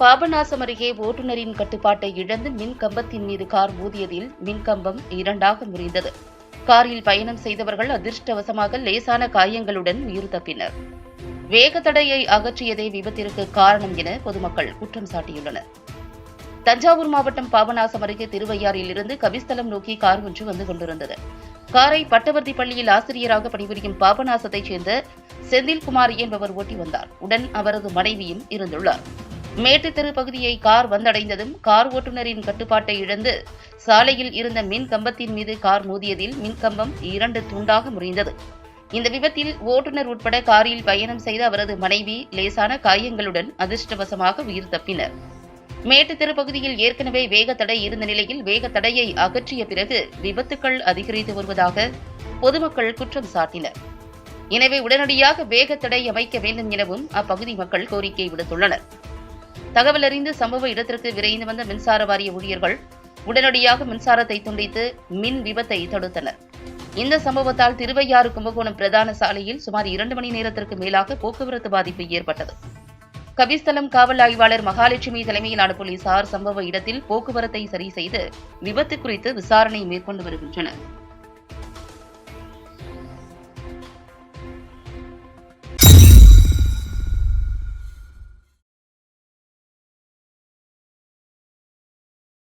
பாபநாசம் அருகே ஓட்டுநரின் கட்டுப்பாட்டை இழந்து மின் கம்பத்தின் மீது கார் மோதியதில் மின்கம்பம் இரண்டாக முறிந்தது. காரில் பயணம் செய்தவர்கள் அதிர்ஷ்டவசமாக லேசான காயங்களுடன் உயிர் தப்பினர். வேக தடையை அகற்றியதே விபத்திற்கு காரணம் என பொதுமக்கள் குற்றம் சாட்டியுள்ளனர். தஞ்சாவூர் மாவட்டம் பாபநாசம் அருகே திருவையாறில் இருந்து கபிஸ்தலம் நோக்கி கார் ஒன்று வந்து கொண்டிருந்தது. காரை பட்டவர்த்தி பள்ளியில் ஆசிரியராக பணிபுரியும் பாபநாசத்தைச் சேர்ந்த செந்தில்குமார் என்பவர் ஓட்டி வந்தார். உடன் அவரது மனைவியும் இருந்துள்ளார். மேட்டுத்தெரு பகுதியை கார் வந்தடைந்ததும் கார் ஓட்டுநரின் கட்டுப்பாட்டை இழந்து சாலையில் இருந்த மின் கம்பத்தின் மீது கார் மோதியதில் மின்கம்பம் இரண்டு துண்டாக முறிந்தது. இந்த விபத்தில் ஓட்டுநர் உட்பட காரில் பயணம் செய்த அவரது மனைவி லேசான காயங்களுடன் அதிர்ஷ்டவசமாக உயிர் தப்பினர். மேட்டுத்தெரு பகுதியில் ஏற்கனவே வேகத்தடை இருந்த நிலையில் வேகத்தடையை அகற்றிய பிறகு விபத்துக்கள் அதிகரித்து வருவதாக பொதுமக்கள் குற்றம் சாட்டினர். எனவே உடனடியாக வேகத்தடை அமைக்க வேண்டும் எனவும் அப்பகுதி மக்கள் கோரிக்கை விடுத்துள்ளனர். தகவல் அறிந்து சம்பவ இடத்திற்கு விரைந்து வந்த மின்சார வாரிய ஊழியர்கள் உடனடியாக மின்சாரத்தை துண்டித்து மின் விபத்தை தடுத்தனர். இந்த சம்பவத்தால் திருவையாறு கும்பகோணம் பிரதான சாலையில் சுமார் இரண்டு மணி நேரத்திற்கு மேலாக போக்குவரத்து பாதிப்பு ஏற்பட்டது. கபிஸ்தலம் காவல் ஆய்வாளர் மகாலட்சுமி தலைமையிலான போலீசார் சம்பவ இடத்தில் போக்குவரத்தை சரி செய்து விபத்து குறித்து விசாரணை மேற்கொண்டு வருகின்றனர்.